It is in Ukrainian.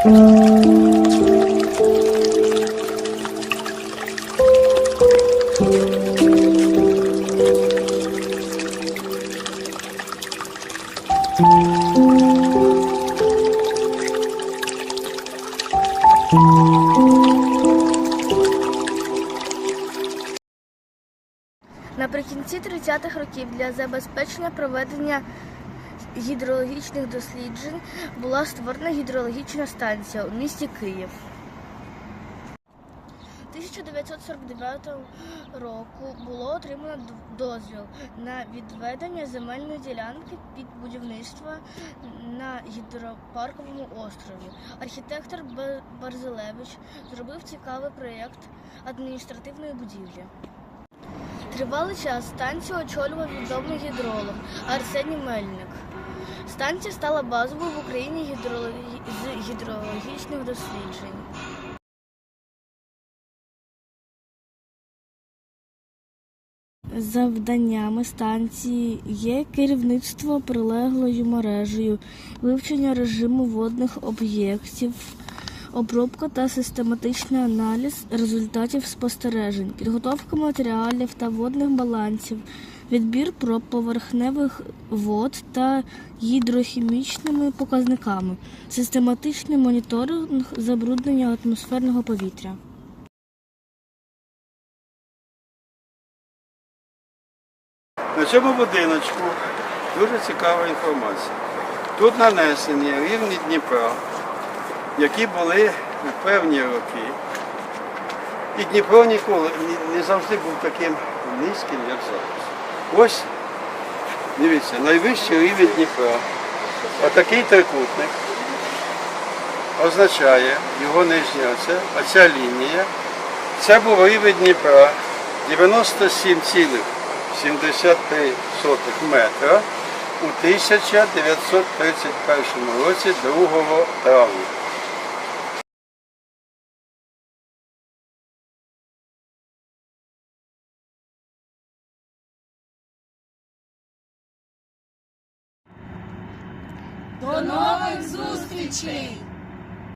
Наприкінці 30-х років для забезпечення проведення гідрологічних досліджень була створена гідрологічна станція у місті Київ. 1949 року було отримано дозвіл на відведення земельної ділянки під будівництво на гідропарковому острові. Архітектор Барзилевич зробив цікавий проєкт адміністративної будівлі. Тривалий час станцію очолював відомий гідролог Арсеній Мельник. Станція стала базовою в Україні з гідрологічних досліджень. Завданнями станції є керівництво прилеглою мережею, вивчення режиму водних об'єктів, обробка та систематичний аналіз результатів спостережень, підготовка матеріалів та водних балансів, відбір проб поверхневих вод та гідрохімічними показниками, систематичний моніторинг забруднення атмосферного повітря. На цьому будиночку дуже цікава інформація. Тут нанесені рівні Дніпра, які були певні роки. І Дніпро ніколи не завжди був таким низьким, як зараз. Ось, дивіться, найвищий рівень Дніпра. Отакий трикутник означає його нижня оця, оця лінія. Це був рівень Дніпра 97,73 метра у 1931 році 2 травня. До нових зустрічей!